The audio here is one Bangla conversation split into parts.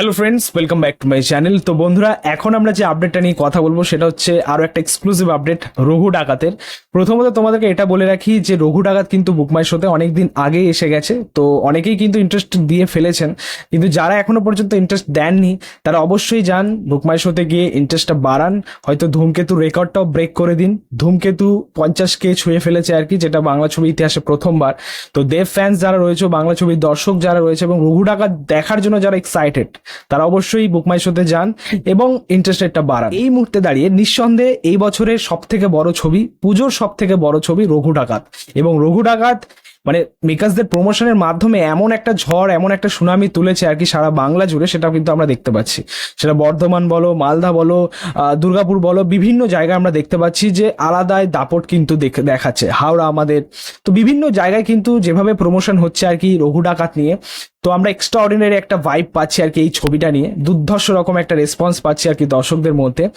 Hello friends welcome back to my channel তো বন্ধুরা, এখন আমরা যে আপডেটটা নিয়ে কথা বলব সেটা হচ্ছে আরও একটা এক্সক্লুসিভ আপডেট রঘু ডাকাতের। প্রথমত তোমাদেরকে এটা বলে রাখি যে, রঘু ডাকাত কিন্তু বুকমাই শোতে অনেক দিন আগেই এসে গেছে। তো অনেকেই কিন্তু ইন্টারেস্ট দিয়ে ফেলেছেন। কিন্তু যারা এখনও পর্যন্ত ইন্টারেস্ট দেননি, তারা অবশ্যই যান বুকমাই শোতে গিয়ে ইন্টারেস্টটা বাড়ান। হয়তো ধূমকেতু রেকর্ডটাও ব্রেক করে দিন। ধূমকেতু পঞ্চাশ কে ছুঁয়ে ফেলেছে আর কি, যেটা বাংলা ছবি ইতিহাসে প্রথমবার। তো দেব ফ্যান্স যারা রয়েছে, বাংলা ছবির দর্শক যারা রয়েছে এবং রঘু ডাকাত দেখার জন্য যারা এক্সাইটেড তারা অবশ্যই বুকমাই শোতে যান এবং ইন্টারেস্ট রেটটা বাড়ান। এই মুহূর্তে দাঁড়িয়ে নিঃসন্দেহে এই বছরের সব থেকে বড় ছবি, পুজোর সব থেকে বড় ছবি রঘু ডাকাত। এবং রঘু ডাকাত মানে মেকার্সদের প্রমোশনের মাধ্যমে এমন একটা ঝড়, এমন একটা সুনামি তুলেছে আর কি সারা বাংলা জুড়ে সেটা কিন্তু আমরা দেখতে পাচ্ছি। সেটা বর্ধমান বলো, মালদা বলো দুর্গাপুর বলো, বিভিন্ন জায়গায় আমরা দেখতে পাচ্ছি যে আলাদাই দাপট কিন্তু দেখ- দেখাচ্ছে। হাওড়া আমাদের। তো বিভিন্ন জায়গায় কিন্তু যেভাবে প্রমোশন হচ্ছে আর কি রঘু ডাকাত নিয়ে, তো আমরা এক্সট্রা অর্ডিনারি একটা ভাইব পাচ্ছি আর কি এই ছবিটা নিয়ে। দুর্ধর্ষ রকম একটা রেসপন্স পাচ্ছি আর কি দর্শকদের মধ্যে।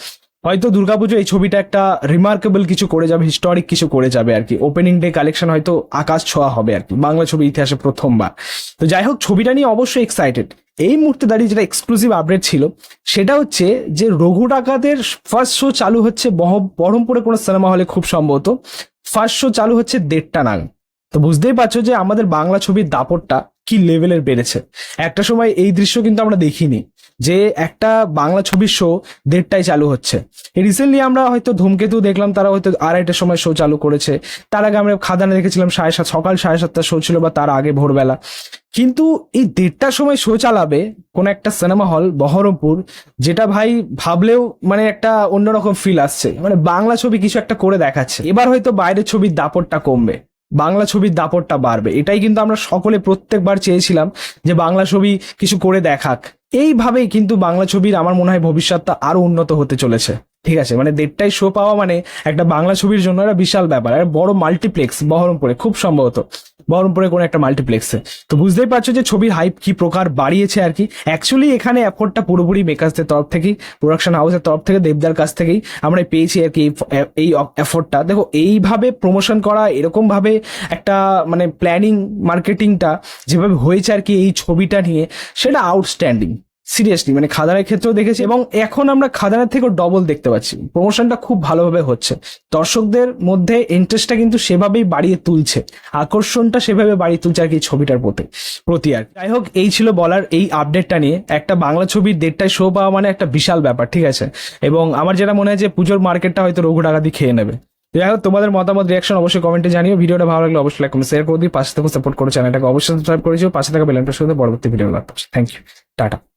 হয়তো দুর্গাপুজো এই ছবিটা একটা রিমার্কেবল কিছু করে যাবে হিস্টোরিক কিছু করে যাবে আর কি। ওপেনিং ডে কালেকশন হয়তো আকাশ ছোঁয়া হবে আর কি, বাংলা ছবি ইতিহাসে প্রথমবার। তো যাই হোক, ছবিটা নিয়ে অবশ্যই এক্সাইটেড এই মুহূর্তে দাঁড়িয়ে যেটা এক্সক্লুসিভ আপডেট ছিল, সেটা হচ্ছে যে রঘু ডাকাতের ফার্স্ট শো চালু হচ্ছে বহ- বহরমপুরে কোনো সিনেমা হলে খুব সম্ভবত। ফার্স্ট শো চালু হচ্ছে দেড়টা নাগাদ। তো বুঝতেই পারছ যে আমাদের বাংলা ছবির দাপটটা কি লেভেলের বেড়েছে? একটা সময় এই দৃশ্য কিন্তু আমরা দেখিনি, যে একটা বাংলা ছবির শো দেড়টায় চালু হচ্ছে। রিসেন্টলি আমরা হয়তো ধূমকেতু দেখলাম, তারা হয়তো আড়াইটার সময় শো চালু করেছে। তার আগে আমরা খাদানে দেখেছিলাম সাড়ে সাত, সকাল সাড়ে সাতটার শো ছিল বা তার আগে ভোরবেলা। কিন্তু এই দেড়টার সময় শো চালাবে কোন একটা সিনেমা হল বহরমপুর, যেটা ভাই ভাবলেও মানে একটা অন্যরকম ফিল আসছে। মানে বাংলা ছবি কিছু একটা করে দেখাচ্ছে। এবার হয়তো বাইরের ছবির দাপটটা কমবে। বাংলা ছবির দাপটটা বাড়বে। এটাই কিন্তু আমরা সকলে প্রত্যেকবার চেয়েছিলাম যে বাংলা ছবি কিছু করে দেখাক। এইভাবেই কিন্তু বাংলা ছবির আমার মনে হয় ভবিষ্যৎটা আরও উন্নত হতে চলেছে। ঠিক আছে? মানে দেড়টায় শো পাওয়া মানে একটা বাংলা ছবির জন্য একটা বিশাল ব্যাপার। আর বড় মাল্টিপ্লেক্স বহরমপুরে, খুব সম্ভবত। বহরমপুরে কোনো একটা মাল্টিপ্লেক্সে তো বুঝতেই পারছ যে ছবির হাইপ কি প্রকার বাড়িয়েছে আর কি। অ্যাকচুয়ালি এখানে এফোর্টটা পুরোপুরি মেকার্সদের তরফ থেকেই প্রোডাকশন হাউসের তরফ থেকে, দেবদার কাছ থেকেই আমরা পেয়েছি আর কি এই- এফোর্টটা দেখো, এইভাবে প্রমোশন করা এরকমভাবে একটা মানে প্ল্যানিং মার্কেটিংটা যেভাবে হয়েছে আর কি এই ছবিটা নিয়ে, সেটা আউটস্ট্যান্ডিং সিরিয়াসলি মানে খাদানের ক্ষেত্রেও দেখেছি এবং এখন আমরা খাদানের থেকেও ডবল দেখতে পাচ্ছি। প্রমোশনটা খুব ভালোভাবে হচ্ছে। দর্শকদের মধ্যে ইন্টারেস্টটা কিন্তু সেভাবেই বাড়িয়ে তুলছে। আকর্ষণটা সেভাবে বাড়িয়ে তুলছে আর কি ছবিটার প্রতি প্রতি আর যাই হোক, এই ছিল বলার এই আপডেটটা নিয়ে। একটা বাংলা ছবির দেড়টায় শো পাওয়া মানে একটা বিশাল ব্যাপার, ঠিক আছে? এবং আমার যেটা মনে হয় যে পুজোর মার্কেটটা হয়তো রঘু ডাকাতি খেয়ে নেবে। যাই হোক, তোমাদের মতামত রিয়াকশন অবশ্যই কমেন্টে জানিও। ভিডিওটা ভালো লাগলে অবশ্যই লাইক শেয়ার করে দিই পাশে থেকে সাপোর্ট করে চ্যানেলটাকে অবশ্যই সাবস্ক্রাইব করেছ। পাশে থাকা বেল আইকনটা শুধু পরবর্তী ভিডিও লাগবে থ্যাংক ইউ টাটা